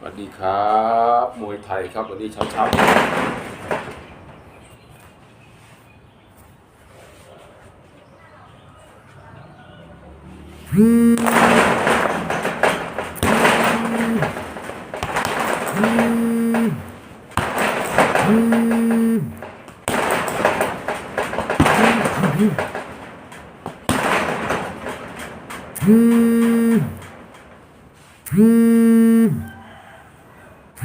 สวัสดีครับมวยไทยครับวันนี้เช้าเช้า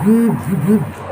Boop, boop, boop.